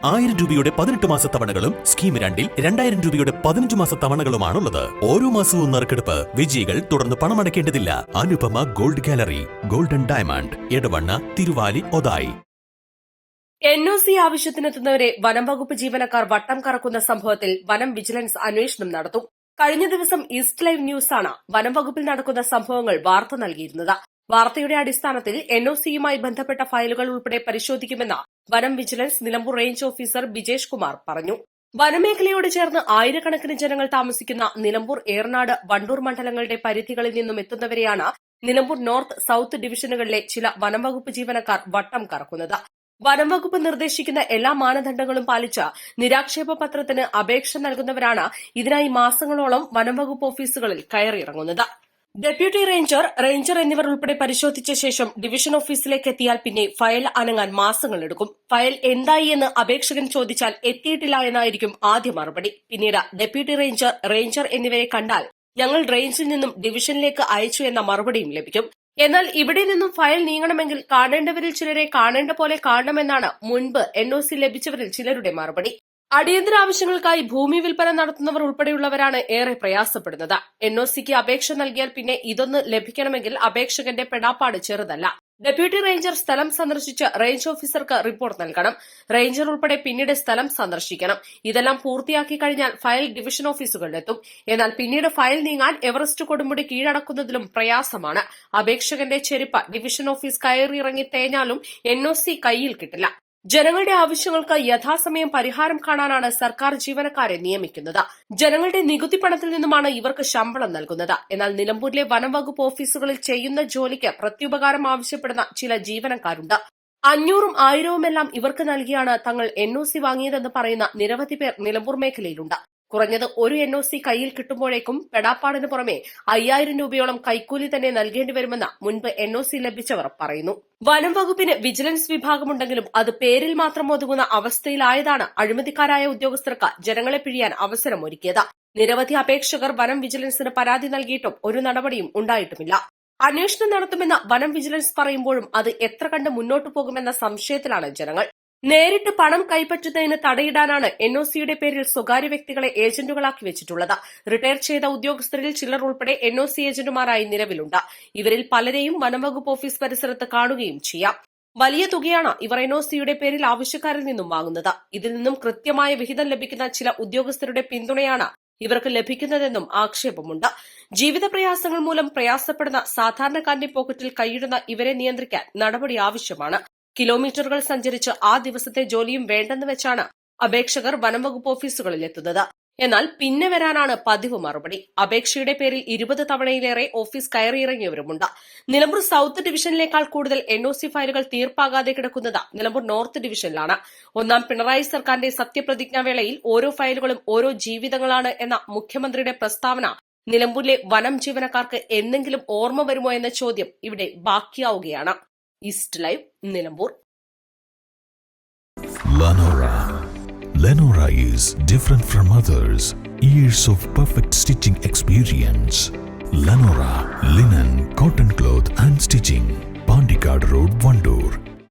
ആയിരം രൂപയുടെ പതിനെട്ട് മാസ തവണകളും സ്കീം രണ്ടിൽ രണ്ടായിരം രൂപയുടെ പതിനഞ്ച് മാസ തവണകളുമാണുള്ളത്. ഓരോ മാസവും നറുക്കെടുപ്പ് വിജയികൾ തുടർന്ന് പണമടയ്ക്കേണ്ടതില്ല. Anupama gold gallery golden diamond Edavanna Thiruvali Othayi. N O C ആവശ്യത്തിനെത്തുന്നവരെ വനം വകുപ്പ് ജീവനക്കാർ വട്ടം കറക്കുന്ന സംഭവത്തിൽ വനം വിജിലൻസ് അന്വേഷണം നടത്തും. കഴിഞ്ഞ ദിവസം ഈസ്റ്റ് ലൈവ് ന്യൂസാണ് വനം വകുപ്പിൽ നടക്കുന്ന സംഭവങ്ങൾ വാർത്ത നൽകിയിരുന്നത്. വാർത്തയുടെ അടിസ്ഥാനത്തിൽ എൻ ഒ സിയുമായി ബന്ധപ്പെട്ട ഫയലുകൾ ഉൾപ്പെടെ പരിശോധിക്കുമെന്ന് വനം vigilance Nilambur range officer Bijesh Kumar പറഞ്ഞു. വനമേഖലയോട് ചേർന്ന് ആയിരക്കണക്കിന് ജനങ്ങൾ താമസിക്കുന്ന നിലമ്പൂർ ഏർനാട് വണ്ടൂർ മണ്ഡലങ്ങളുടെ പരിധികളിൽ നിന്നും എത്തുന്നവരെയാണ് നിലമ്പൂർ നോർത്ത് സൌത്ത് ഡിവിഷനുകളിലെ ചില വനംവകുപ്പ് ജീവനക്കാർ വട്ടം കറക്കുന്നത്. വനംവകുപ്പ് നിർദ്ദേശിക്കുന്ന എല്ലാ മാനദണ്ഡങ്ങളും പാലിച്ച് നിരാക്ഷേപ പത്രത്തിന് അപേക്ഷ നൽകുന്നവരാണ് ഇതിനായി മാസങ്ങളോളം വനംവകുപ്പ് ഓഫീസുകളിൽ കയറിയിറങ്ങുന്നത്. ഡെപ്യൂട്ടി റേഞ്ചർ റേഞ്ചർ എന്നിവർ ഉൾപ്പെടെ പരിശോധിച്ച ശേഷം ഡിവിഷൻ ഓഫീസിലേക്ക് എത്തിയാൽ പിന്നെ ഫയൽ അനങ്ങാൻ മാസങ്ങളെടുക്കും ഫയൽ എന്തായി എന്ന് അപേക്ഷകൻ ചോദിച്ചാൽ എത്തിയിട്ടില്ല എന്നായിരിക്കും ആദ്യ മറുപടി. പിന്നീട് ഡെപ്യൂട്ടി റേഞ്ചർ റേഞ്ചർ എന്നിവരെ കണ്ടാൽ ഞങ്ങൾ റേഞ്ചിൽ നിന്നും ഡിവിഷനിലേക്ക് അയച്ചു എന്ന മറുപടിയും ലഭിക്കും. എന്നാൽ ഇവിടെ നിന്നും ഫയൽ നീങ്ങണമെങ്കിൽ കാണേണ്ടവരിൽ ചിലരെ കാണേണ്ട പോലെ കാണണമെന്നാണ് മുൻപ് എൻഒസി ലഭിച്ചവരിൽ ചിലരുടെ മറുപടി. അടിയന്തര ആവശ്യങ്ങൾക്കായി ഭൂമി വിൽപ്പന നടത്തുന്നവർ ഉൾപ്പെടെയുള്ളവരാണ് ഏറെ പ്രയാസപ്പെടുന്നത്. എൻ ഒ സിക്ക് അപേക്ഷ നൽകിയാൽ പിന്നെ ഇതൊന്ന് ലഭിക്കണമെങ്കിൽ അപേക്ഷകന്റെ പെടാപ്പാട് ചെറുതല്ല. ഡെപ്യൂട്ടി റേഞ്ചർ സ്ഥലം സന്ദർശിച്ച് റേഞ്ച് ഓഫീസർക്ക് റിപ്പോർട്ട് നൽകണം. റേഞ്ചർ ഉൾപ്പെടെ പിന്നീട് സ്ഥലം സന്ദർശിക്കണം. ഇതെല്ലാം പൂർത്തിയാക്കി കഴിഞ്ഞാൽ ഫയൽ ഡിവിഷൻ ഓഫീസുകളിലെത്തും. എന്നാൽ പിന്നീട് ഫയൽ നീങ്ങാൻ എവറസ്റ്റ് കൊടുമുടി കീഴടക്കുന്നതിലും പ്രയാസമാണ്. അപേക്ഷകന്റെ ചെരുപ്പ് ഡിവിഷൻ ഓഫീസ് കയറിയിറങ്ങി തേഞ്ഞാലും എൻഒസി കയ്യിൽ കിട്ടില്ല. ജനങ്ങളുടെ ആവശ്യങ്ങൾക്ക് യഥാസമയം പരിഹാരം കാണാനാണ് സർക്കാർ ജീവനക്കാരെ നിയമിക്കുന്നത്. ജനങ്ങളുടെ നികുതി പണത്തിൽ നിന്നുമാണ് ഇവർക്ക് ശമ്പളം നൽകുന്നത്. എന്നാൽ നിലമ്പൂരിലെ വനംവകുപ്പ് ഓഫീസുകളിൽ ചെയ്യുന്ന ജോലിക്ക് പ്രത്യുപകാരം ആവശ്യപ്പെടുന്ന ചില ജീവനക്കാരുണ്ട്. അഞ്ഞൂറും ആയിരവുമെല്ലാം ഇവർക്ക് നൽകിയാണ് തങ്ങൾ എൻ ഒ സി വാങ്ങിയതെന്ന് പറയുന്ന നിരവധി പേർ നിലമ്പൂർ മേഖലയിലുണ്ട്. കുറഞ്ഞത് ഒരു എൻ ഒ സി കയ്യിൽ കിട്ടുമ്പോഴേക്കും പെടാപ്പാടിന് പുറമെ അയ്യായിരം രൂപയോളം കൈക്കൂലി തന്നെ നൽകേണ്ടി വരുമെന്ന് മുൻപ് എൻ ഒ സി ലഭിച്ചവർ പറയുന്നു. വനം വകുപ്പിന് വിജിലൻസ് വിഭാഗമുണ്ടെങ്കിലും അത് പേരിൽ മാത്രം ഒതുങ്ങുന്ന അവസ്ഥയിലായതാണ് അഴിമതിക്കാരായ ഉദ്യോഗസ്ഥർക്ക് ജനങ്ങളെ പിഴിയാൻ അവസരമൊരുക്കിയത്. നിരവധി അപേക്ഷകർ വനം വിജിലൻസിന് പരാതി നൽകിയിട്ടും ഒരു നടപടിയും ഉണ്ടായിട്ടുമില്ല. അന്വേഷണം നടത്തുമെന്ന് വനം വിജിലൻസ് പറയുമ്പോഴും അത് എത്ര കണ്ട് മുന്നോട്ടു പോകുമെന്ന സംശയത്തിലാണ് ജനങ്ങൾ. നേരിട്ട് പണം കൈപ്പറ്റുന്നതിന് തടയിടാനാണ് എൻ ഒ സിയുടെ പേരിൽ സ്വകാര്യ വ്യക്തികളെ ഏജന്റുകളാക്കി വെച്ചിട്ടുള്ളത്. റിട്ടയർ ചെയ്ത ഉദ്യോഗസ്ഥരിൽ ചിലർ ഉൾപ്പെടെ എൻ ഒ സി ഏജന്റുമാരായി നിലവിലുണ്ട്. ഇവരിൽ പലരെയും വനംവകുപ്പ് ഓഫീസ് പരിസരത്ത് കാണുകയും ചെയ്യാം. വലിയ തുകയാണ് ഇവർ എൻ ഒ സിയുടെ പേരിൽ ആവശ്യക്കാരിൽ നിന്നും വാങ്ങുന്നത്. ഇതിൽ നിന്നും കൃത്യമായ വിഹിതം ലഭിക്കുന്ന ചില ഉദ്യോഗസ്ഥരുടെ പിന്തുണയാണ് ഇവർക്ക് ലഭിക്കുന്നതെന്നും ആക്ഷേപമുണ്ട്. ജീവിത പ്രയാസങ്ങൾ മൂലം പ്രയാസപ്പെടുന്ന സാധാരണക്കാരന്റെ പോക്കറ്റിൽ കൈയിടുന്ന ഇവരെ നിയന്ത്രിക്കാൻ നടപടി ആവശ്യമാണ്. കിലോമീറ്ററുകൾ സഞ്ചരിച്ച് ആ ദിവസത്തെ ജോലിയും വേണ്ടെന്ന് വെച്ചാണ് അപേക്ഷകർ വനംവകുപ്പ് ഓഫീസുകളിൽ എത്തുന്നത് എന്നാൽ പിന്നെ വരാനാണ് പതിവ് മറുപടി. അപേക്ഷയുടെ പേരിൽ ഇരുപത് തവണയിലേറെ ഓഫീസ് കയറിയിറങ്ങിയവരുമുണ്ട്. നിലമ്പൂർ സൌത്ത് ഡിവിഷനിലേക്കാൾ കൂടുതൽ എൻ ഒ സി ഫയലുകൾ തീർപ്പാകാതെ കിടക്കുന്നത് നിലമ്പൂർ നോർത്ത് ഡിവിഷനിലാണ്. ഒന്നാം പിണറായി സർക്കാരിന്റെ സത്യപ്രതിജ്ഞാവേളയിൽ ഓരോ ഫയലുകളും ഓരോ ജീവിതങ്ങളാണ് എന്ന മുഖ്യമന്ത്രിയുടെ പ്രസ്താവന നിലമ്പൂരിലെ വനം ജീവനക്കാർക്ക് എന്തെങ്കിലും ഓർമ്മ വരുമോ എന്ന ചോദ്യം ഇവിടെ ബാക്കിയാവുകയാണ്. East live Nilambur Lenora. Lenora is different from others. Years of perfect stitching experience. Lenora linen, cotton cloth and stitching. Pandikad Road, Vandoor.